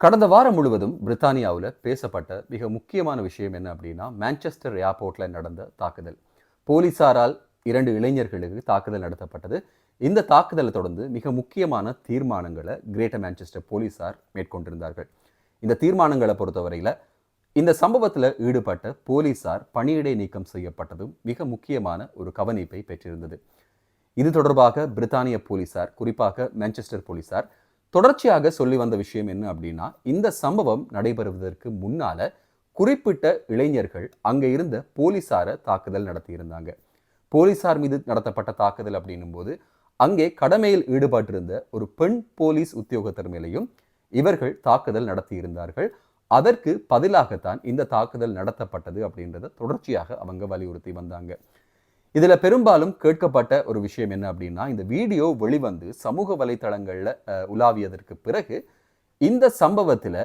கடந்த வாரம் முழுவதும் பிரித்தானியாவில் பேசப்பட்ட மிக முக்கியமான விஷயம் என்ன அப்படின்னா மான்செஸ்டர் ஏர்போர்ட்டில் நடந்த தாக்குதல். போலீசாரால் இரண்டு இளைஞர்களுக்கு தாக்குதல் நடத்தப்பட்டது. இந்த தாக்குதலை தொடர்ந்து மிக முக்கியமான தீர்மானங்களை கிரேட்டர் மான்செஸ்டர் போலீசார் மேற்கொண்டிருந்தார்கள். இந்த தீர்மானங்களை பொறுத்தவரையில் இந்த சம்பவத்தில் ஈடுபட்ட போலீசார் பணியிடை நீக்கம் செய்யப்பட்டதும் மிக முக்கியமான ஒரு கவனிப்பை பெற்றிருந்தது. இது தொடர்பாக பிரித்தானிய போலீசார் குறிப்பாக மான்செஸ்டர் போலீசார் தொடர்ச்சியாக சொல்லி வந்த விஷயம் என்ன அப்படின்னா இந்த சம்பவம் நடைபெறுவதற்கு முன்னால குறிப்பிட்ட இளைஞர்கள் அங்கே இருந்த போலீசாரை தாக்குதல் நடத்தியிருந்தாங்க. போலீசார் மீது நடத்தப்பட்ட தாக்குதல் அப்படின்னும் போது அங்கே கடமையில் ஈடுபட்டிருந்த ஒரு பெண் போலீஸ் உத்தியோகத்தர் மேலேயும் இவர்கள் தாக்குதல் நடத்தியிருந்தார்கள். அதற்கு பதிலாகத்தான் இந்த தாக்குதல் நடத்தப்பட்டது அப்படின்றத தொடர்ச்சியாக அவங்க வலியுறுத்தி வந்தாங்க. இதில் பெரும்பாலும் கேட்கப்பட்ட ஒரு விஷயம் என்ன அப்படின்னா இந்த வீடியோ வெளிவந்து சமூக வலைதளங்களில் உலாவியதற்கு பிறகு இந்த சம்பவத்தில்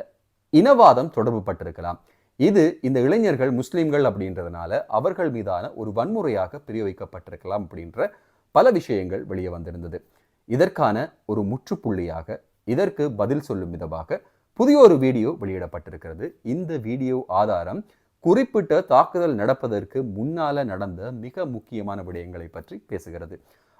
இனவாதம் தொடர்பு பட்டிருக்கலாம் இது இந்த இளைஞர்கள் முஸ்லீம்கள் அப்படின்றதுனால அவர்கள் மீதான ஒரு வன்முறையாக பிரயோகிக்கப்பட்டிருக்கலாம் அப்படின்ற பல விஷயங்கள் வெளியே வந்திருந்தது. இதற்கான ஒரு முற்றுப்புள்ளியாக இதற்கு பதில் சொல்லும் விதமாக புதிய ஒரு வீடியோ வெளியிடப்பட்டிருக்கிறது. இந்த வீடியோ ஆதாரம் குறிப்பிட்ட தாக்குதல் நடப்பதற்கு முன்னால நடந்த மிக முக்கியமான விடயங்களை பற்றி பேசுகிறது.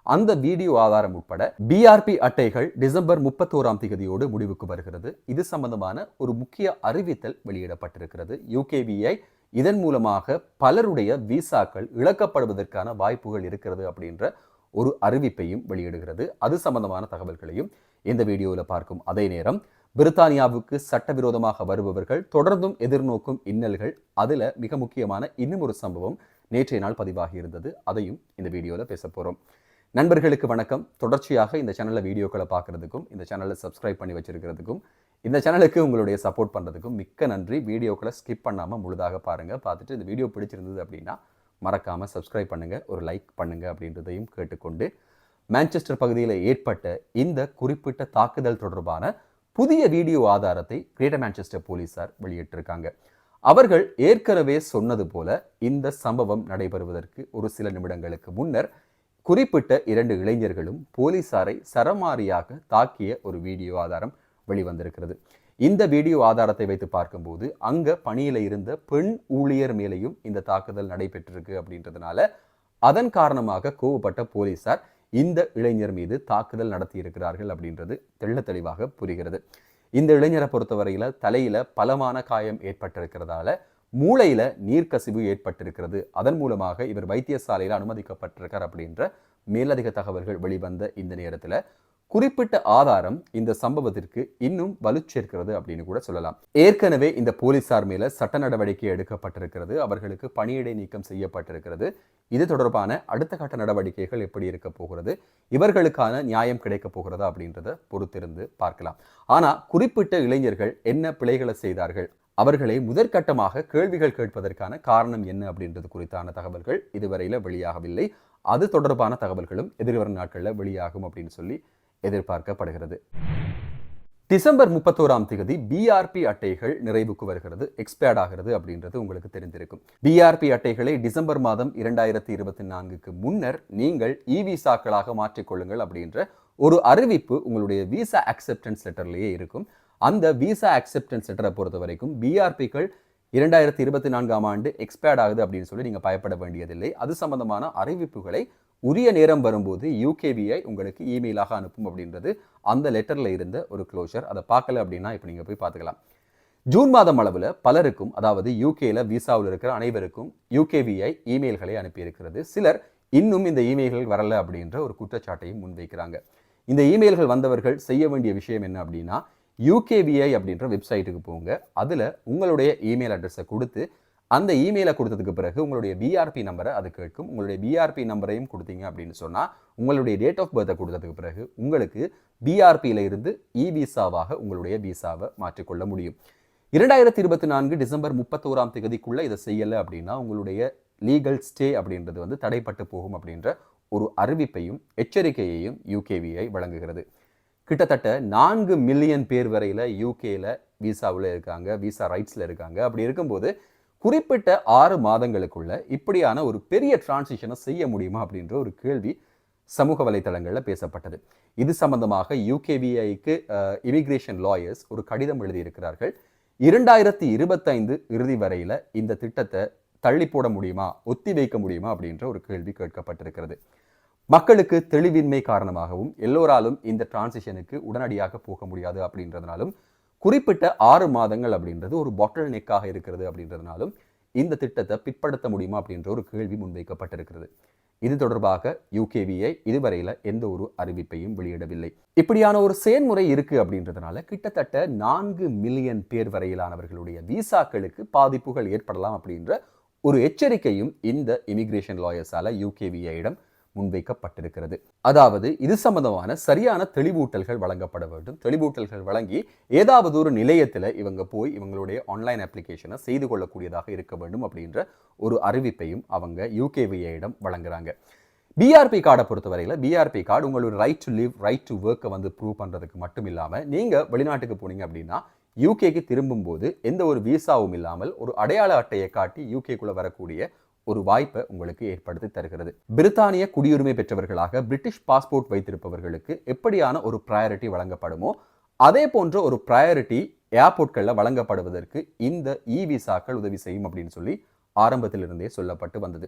அந்த வீடியோ ஆதாரம் உட்பட பிஆர்பி அட்டைகள் டிசம்பர் முப்பத்தோராம் தேதியோடு முடிவுக்கு வருகிறது. இது சம்பந்தமான ஒரு முக்கிய அறிவித்தல் வெளியிடப்பட்டிருக்கிறது. யூகேவிஐ இதன் மூலமாக பலருடைய விசாக்கள் இழக்கப்படுவதற்கான வாய்ப்புகள் இருக்கிறது அப்படின்ற ஒரு அறிவிப்பையும் வெளியிடுகிறது. அது சம்பந்தமான தகவல்களையும் இந்த வீடியோவில் பார்க்கும் அதே நேரம் பிரித்தானியாவுக்கு சட்டவிரோதமாக வருபவர்கள் தொடர்ந்தும் எதிர்நோக்கும் இன்னல்கள் அதில் மிக முக்கியமான இன்னும் ஒரு சம்பவம் நேற்றைய நாள் பதிவாகி இருந்தது. அதையும் இந்த வீடியோவில் பேச போகிறோம் நண்பர்களுக்கு வணக்கம். தொடர்ச்சியாக இந்த சேனலில் வீடியோக்களை பார்க்கறதுக்கும் இந்த சேனலை சப்ஸ்கிரைப் பண்ணி வச்சிருக்கிறதுக்கும் இந்த சேனலுக்கு உங்களுடைய சப்போர்ட் பண்ணுறதுக்கும் மிக்க நன்றி. வீடியோக்களை ஸ்கிப் பண்ணாமல் முழுதாக பாருங்கள் பார்த்துட்டு இந்த வீடியோ பிடிச்சிருந்தது அப்படின்னா மறக்காமல் சப்ஸ்கிரைப் பண்ணுங்கள் ஒரு லைக் பண்ணுங்கள் அப்படின்றதையும் கேட்டுக்கொண்டு மான்செஸ்டர் பகுதியில் ஏற்பட்ட இந்த குறிப்பிட்ட தாக்குதல் தொடர்பான புதிய வீடியோ ஆதாரத்தை கிரேட்டர் மான்செஸ்டர் போலீசார் வெளியிட்டிருக்காங்க. அவர்கள் ஏற்கனவே சொன்னது போல இந்த சம்பவம் நடைபெறுவதற்கு ஒரு சில நிமிடங்களுக்கு முன்னர் குறிப்பிட்ட இரண்டு இளைஞர்களும் போலீசாரை சரமாரியாக தாக்கிய ஒரு வீடியோ ஆதாரம் வெளிவந்திருக்கிறது. இந்த வீடியோ ஆதாரத்தை வைத்து பார்க்கும்போது அங்க பணியில் இருந்த பெண் ஊழியர் மேலேயும் இந்த தாக்குதல் நடைபெற்றிருக்கு அப்படின்றதுனால அதன் காரணமாக கோவப்பட்ட போலீசார் இந்த இளைஞர் மீது தாக்குதல் நடத்தி இருக்கிறார்கள் அப்படின்றது தெள்ள தெளிவாக புரிகிறது. இந்த இளைஞரை பொறுத்தவரையில் தலையில் பலமான காயம் ஏற்பட்டிருக்கிறதால மூளையில் நீர்க்கசிவு ஏற்பட்டிருக்கிறது. அதன் மூலமாக இவர் வைத்தியசாலையில் அனுமதிக்கப்பட்டிருக்கார் அப்படின்ற மேலதிக தகவல்கள் வெளிவந்த இந்த நேரத்தில் குறிப்பிட்ட ஆதாரம் இந்த சம்பவத்திற்கு இன்னும் வலுச்சேர்க்கிறது அப்படின்னு கூட சொல்லலாம். ஏற்கனவே இந்த போலீசார் மேல சட்ட நடவடிக்கை எடுக்கப்பட்டிருக்கிறது. அவர்களுக்கு பணியிடை நீக்கம் செய்யப்பட்டிருக்கிறது. இது தொடர்பான அடுத்த கட்ட நடவடிக்கைகள் எப்படி இருக்க போகிறது? இவர்களுக்கான நியாயம் கிடைக்க போகிறதா அப்படின்றத பொறுத்திருந்து பார்க்கலாம். ஆனா குறிப்பிட்ட இளைஞர்கள் என்ன பிழைகளை செய்தார்கள்? அவர்களை முதற்கட்டமாக கேள்விகள் கேட்பதற்கான காரணம் என்ன அப்படின்றது குறித்தான தகவல்கள் இதுவரையில வெளியாகவில்லை. அது தொடர்பான தகவல்களும் எதிர்வரும் நாட்களில் வெளியாகும் அப்படின்னு சொல்லி எதிர்பார்க்கப்படுகிறது. டிசம்பர் முப்பத்தோராம் தேதி பிஆர்பி அட்டைகள் நிறைவுக்கு வருகிறது. எக்ஸ்பயர்ட் ஆகிறது அப்படின்றது உங்களுக்கு தெரிந்திருக்கும். பிஆர்பி அட்டைகளை டிசம்பர் மாதம் இரண்டாயிரத்தி இருபத்தி நான்குக்கு முன்னர் நீங்கள் இ விசாக்களாக மாற்றிக்கொள்ளுங்கள் அப்படின்ற ஒரு அறிவிப்பு உங்களுடைய விசா அக்செப்டன்ஸ் லெட்டர்லேயே இருக்கும். அந்த விசா அக்செப்டன்ஸ் லெட்டரை பொறுத்த வரைக்கும் பிஆர்பிக்கள் இரண்டாயிரத்தி இருபத்தி நான்காம் ஆண்டு எக்ஸ்பயர்ட் ஆகுது அப்படின்னு சொல்லி நீங்கள் பயப்பட வேண்டியதில்லை. அது சம்பந்தமான அறிவிப்புகளை உரிய நேரம் வரும்போது யூகேபிஐ உங்களுக்கு இமெயிலாக அனுப்பும் அப்படின்றது அந்த லெட்டரில் இருந்த ஒரு க்ளோஷர் அதை பார்க்கல அப்படின்னா இப்போ நீங்கள் போய் பார்த்துக்கலாம். ஜூன் மாதம் அளவில் பலருக்கும் அதாவது யூகேல விசாவில் இருக்கிற அனைவருக்கும் யூகேவிஐ இமெயில்களை அனுப்பியிருக்கிறது. சிலர் இன்னும் இந்த இமெயில்கள் வரல அப்படின்ற ஒரு குற்றச்சாட்டையும் முன்வைக்கிறாங்க. இந்த இமெயில்கள் வந்தவர்கள் செய்ய வேண்டிய விஷயம் என்ன அப்படின்னா யூகேவிஐ அப்படின்ற வெப்சைட்டுக்கு போங்க. அதில் உங்களுடைய இமெயில் அட்ரஸை கொடுத்து அந்த இமெயிலை கொடுத்ததுக்கு பிறகு உங்களுடைய பிஆர்பி நம்பரை அது கேட்கும். உங்களுடைய பிஆர்பி நம்பரையும் கொடுத்தீங்க அப்படின்னு சொன்னால் உங்களுடைய டேட் ஆஃப் பர்த்தை கொடுத்ததுக்கு பிறகு உங்களுக்கு பிஆர்பியில் இருந்து இ விசாவாக உங்களுடைய விசாவை மாற்றிக்கொள்ள முடியும். இரண்டாயிரத்தி இருபத்தி நான்கு டிசம்பர் முப்பத்தோராம் தேதிக்குள்ளே இதை செய்யலை அப்படின்னா உங்களுடைய லீகல் ஸ்டே அப்படின்றது வந்து தடைப்பட்டு போகும் அப்படின்ற ஒரு அறிவிப்பையும் எச்சரிக்கையையும் யூகேவிஐ வழங்குகிறது. கிட்டத்தட்ட நான்கு மில்லியன் பேர் வரையில் யூகேயில் விசாவில் இருக்காங்க விசா ரைட்ஸில் இருக்காங்க. அப்படி இருக்கும்போது குறிப்பிட்ட ஆறு மாதங்களுக்குள்ள இப்படியான ஒரு பெரிய டிரான்சிஷனை செய்ய முடியுமா அப்படின்ற ஒரு கேள்வி சமூக வலைதளங்களில் பேசப்பட்டது. இது சம்பந்தமாக யூகேவிஐக்கு இமிகிரேஷன் லாயர்ஸ் ஒரு கடிதம் எழுதியிருக்கிறார்கள். இரண்டாயிரத்தி இருபத்தைந்து இறுதி வரையில் இந்த திட்டத்தை தள்ளி போட முடியுமா ஒத்தி வைக்க முடியுமா அப்படின்ற ஒரு கேள்வி கேட்கப்பட்டிருக்கிறது. மக்களுக்கு தெளிவின்மை காரணமாகவும் எல்லோராலும் இந்த டிரான்சிஷனுக்கு உடனடியாக போக முடியாது அப்படின்றதுனாலும் குறிப்பிட்ட ஆறு மாதங்கள் அப்படின்றது ஒரு பாட்டில் நெக்காக இருக்கிறது அப்படின்றதுனாலும் இந்த திட்டத்தை பிற்படுத்த முடியுமா அப்படின்ற ஒரு கேள்வி முன்வைக்கப்பட்டிருக்கிறது. இது தொடர்பாக யூகேவிஐ இதுவரையில் எந்த ஒரு அறிவிப்பையும் வெளியிடவில்லை. இப்படியான ஒரு செயல்முறை இருக்குது அப்படின்றதுனால கிட்டத்தட்ட நான்கு மில்லியன் பேர் வரையிலானவர்களுடைய விசாக்களுக்கு பாதிப்புகள் ஏற்படலாம் அப்படின்ற ஒரு எச்சரிக்கையும் இந்த இமிகிரேஷன் லாயர்ஸால் யூகேவிஐயிடம் முன்வைக்கப்பட்டிருக்கிறது. அதாவது இது சம்பந்தமான சரியான தெளிவூட்டல்கள் வழங்கப்பட வேண்டும். தெளிவூட்டல்கள் வழங்கி ஏதாவது ஒரு நிலையத்தில் இவங்க போய் இவங்களுடைய ஆன்லைன் அப்ளிகேஷனை செய்து கொள்ளக்கூடியதாக இருக்க வேண்டும் அப்படின்ற ஒரு அறிவிப்பையும் அவங்க யூகேவிஐயிடம் வழங்குறாங்க. பிஆர்பி கார்டை பொறுத்தவரையில் பிஆர்பி கார்டு உங்களோட right to live right to ஒர்க்கை வந்து ப்ரூவ் பண்ணுறதுக்கு மட்டும் இல்லாமல் நீங்கள் வெளிநாட்டுக்கு போனீங்க அப்படின்னா யூகேக்கு திரும்பும்போது எந்த ஒரு விசாவும் இல்லாமல் ஒரு அடையாள அட்டையை காட்டி யூகேக்குள்ளே வரக்கூடிய ஒரு வாய்ப்பை உங்களுக்கு ஏற்படுத்தி தருகிறது. பிரித்தானிய குடியுரிமை பெற்றவர்களாக பிரிட்டிஷ் பாஸ்போர்ட் வைத்திருப்பவர்களுக்கு எப்படியான ஒரு ப்ரையாரிட்டி வழங்கப்படுமோ அதே போன்ற ஒரு ப்ரையாரிட்டி ஏர்போர்ட்களில் வழங்கப்படுவதற்கு இந்த இ விசாக்கள் உதவி செய்யும் அப்படின்னு சொல்லி ஆரம்பத்திலிருந்தே சொல்லப்பட்டு வந்தது.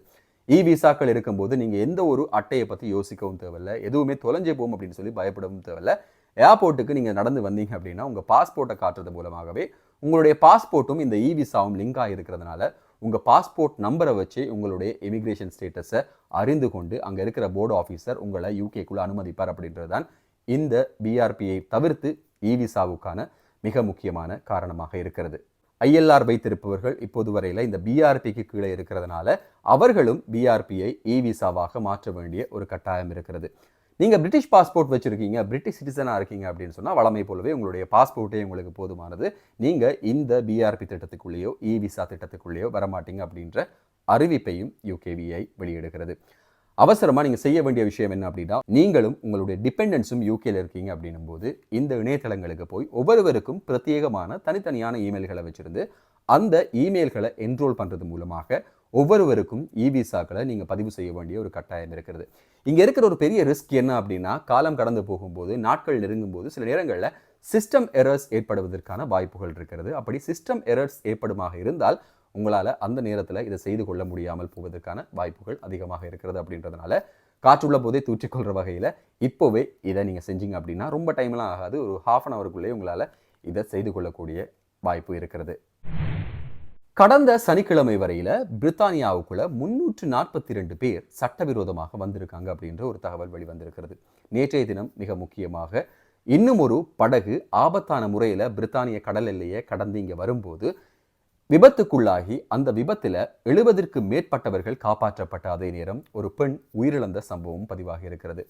இ விசாக்கள் இருக்கும்போது நீங்கள் எந்த ஒரு அட்டையை பற்றி யோசிக்கவும் தேவையில்ல எதுவுமே தொலைஞ்சே போகும் அப்படின்னு சொல்லி பயப்படவும் தேவையில்ல. ஏர்போர்ட்டுக்கு நீங்கள் நடந்து வந்தீங்க அப்படின்னா உங்கள் பாஸ்போர்ட்டை காட்டுறது மூலமாகவே உங்களுடைய பாஸ்போர்ட்டும் இந்த இ விசாவும் லிங்க் ஆகிருக்கிறதுனால உங்கள் பாஸ்போர்ட் நம்பரை வச்சு உங்களுடைய இமிக்ரேஷன் ஸ்டேட்டஸை அறிந்து கொண்டு அங்கே இருக்கிற போர்டு ஆஃபீஸர் உங்களை யூகேக்குள்ளே அனுமதிப்பார் அப்படின்றது தான் இந்த பிஆர்பியை தவிர்த்து இ விசாவுக்கான மிக முக்கியமான காரணமாக இருக்கிறது. ஐஎல்ஆர் வைத்திருப்பவர்கள் இப்போது வரையில் இந்த பிஆர்பிக்கு கீழே இருக்கிறதுனால அவர்களும் பிஆர்பியை இ விசாவாக மாற்ற வேண்டிய ஒரு கட்டாயம் இருக்கிறது. நீங்கள் பிரிட்டிஷ் பாஸ்போர்ட் வச்சுருக்கீங்க பிரிட்டிஷ் சிட்டிசனாக இருக்கீங்க அப்படின்னு சொன்னால் வளமை போலவே உங்களுடைய பாஸ்போர்ட்டே உங்களுக்கு போதுமானது. நீங்கள் இந்த பிஆர்பி திட்டத்துக்குள்ளேயோ இ விசா திட்டத்துக்குள்ளேயோ வரமாட்டீங்க அப்படின்ற அறிவிப்பையும் யூகேவிஐ வெளியிடுகிறது. அவசரமாக நீங்கள் செய்ய வேண்டிய விஷயம் என்ன அப்படின்னா நீங்களும் உங்களுடைய டிபெண்டன்ஸும் யூகேல இருக்கீங்க அப்படின்னும் போது இந்த இணையதளங்களுக்கு போய் ஒவ்வொருவருக்கும் பிரத்யேகமான தனித்தனியான இமெயில்களை வச்சுருந்து அந்த இமெயில்களை என்ரோல் பண்ணுறது மூலமாக ஒவ்வொருவருக்கும் இ விசாக்களை நீங்கள் பதிவு செய்ய வேண்டிய ஒரு கட்டாயம் இருக்கிறது. இங்கே இருக்கிற ஒரு பெரிய ரிஸ்க் என்ன அப்படின்னா காலம் கடந்து போகும்போது நாட்கள் நெருங்கும் போது சில நேரங்களில் சிஸ்டம் எரர்ஸ் ஏற்படுவதற்கான வாய்ப்புகள் இருக்கிறது. அப்படி சிஸ்டம் எரர்ஸ் ஏற்படுமாக இருந்தால் உங்களால் அந்த நேரத்தில் இதை செய்து கொள்ள முடியாமல் போவதற்கான வாய்ப்புகள் அதிகமாக இருக்கிறது அப்படின்றதுனால காற்றுள்ள போதே தூற்றிக்கொள்கிற வகையில் இப்போவே இதை நீங்கள் செஞ்சீங்க அப்படின்னா ரொம்ப டைம்லாம் ஆகாது. ஒரு ஹாஃப் அன் ஹவருக்குள்ளேயே உங்களால் இதை செய்து கொள்ளக்கூடிய வாய்ப்பு இருக்கிறது. கடந்த சனிக்கிழமை வரையில பிரித்தானியாவுக்குள்ள முன்னூற்று நாற்பத்தி ரெண்டு பேர் சட்டவிரோதமாக வந்திருக்காங்க அப்படின்ற ஒரு தகவல் வெளிவந்திருக்கிறது. நேற்றைய தினம் மிக முக்கியமாக இன்னும் ஒரு படகு ஆபத்தான முறையில் பிரித்தானிய கடல் எல்லையை கடந்து இங்கே வரும்போது விபத்துக்குள்ளாகி அந்த விபத்தில் எழுபதற்கு மேற்பட்டவர்கள் காப்பாற்றப்பட்ட அதே நேரம் ஒரு பெண் உயிரிழந்த சம்பவம் பதிவாகி இருக்கிறது.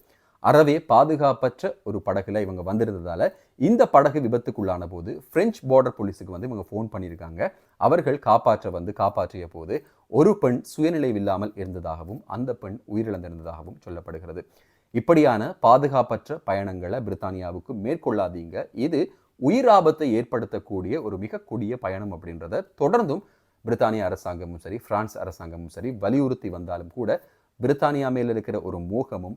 அறவே பாதுகாப்பற்ற ஒரு படகுல இவங்க வந்திருந்ததால இந்த படகு விபத்துக்குள்ளான போது பிரெஞ்சு பார்டர் போலீஸுக்கு வந்து இவங்க ஃபோன் பண்ணியிருக்காங்க அவர்கள் காப்பாற்ற வந்து காப்பாற்றிய போது ஒரு பெண் சுயநிலைவில்லாமல் இருந்ததாகவும் அந்த பெண் உயிரிழந்திருந்ததாகவும் சொல்லப்படுகிறது. இப்படியான பாதுகாப்பற்ற பயணங்களை பிரித்தானியாவுக்கு மேற்கொள்ளாதீங்க. இது உயிர் ஆபத்தை ஏற்படுத்தக்கூடிய ஒரு மிக கொடிய பயணம் அப்படின்றத தொடர்ந்தும் பிரித்தானிய அரசாங்கமும் சரி பிரான்ஸ் அரசாங்கமும் சரி வலியுறுத்தி வந்தாலும் கூட பிரித்தானியா மேல் இருக்கிற ஒரு மோகமும்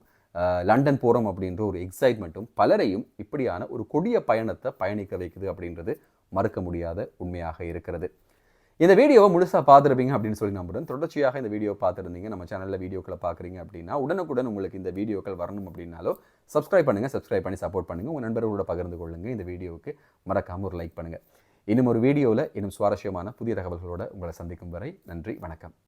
லண்டன் போகிறோம் அப்படின்ற ஒரு எக்ஸைட்மெண்ட்டும் பலரையும் இப்படியான ஒரு கொடிய பயணத்தை பயணிக்க வைக்குது அப்படின்றது மறுக்க முடியாத உண்மையாக இருக்கிறது. இந்த வீடியோவை முழுசாக பார்த்துருப்பீங்க அப்படின்னு சொல்லி நம்புறேன். தொடர்ச்சியாக இந்த வீடியோ பார்த்துருந்தீங்க நம்ம சேனலில் வீடியோக்களை பார்க்குறீங்க அப்படின்னா உடனுக்குடன் உங்களுக்கு இந்த வீடியோக்கள் வரணும் அப்படின்னாலோ சப்ஸ்கிரைப் பண்ணுங்கள் சப்ஸ்கிரைப் பண்ணி சப்போர்ட் பண்ணுங்கள் உங்கள் நண்பர்களோட பகிர்ந்து கொள்ளுங்கள் இந்த வீடியோவுக்கு மறக்காமல் ஒரு லைக் பண்ணுங்கள் இன்னும் ஒரு வீடியோவில் இன்னும் சுவாரஸ்யமான புதிய தகவல்களோடு உங்களை சந்திக்கும் வரை நன்றி வணக்கம்.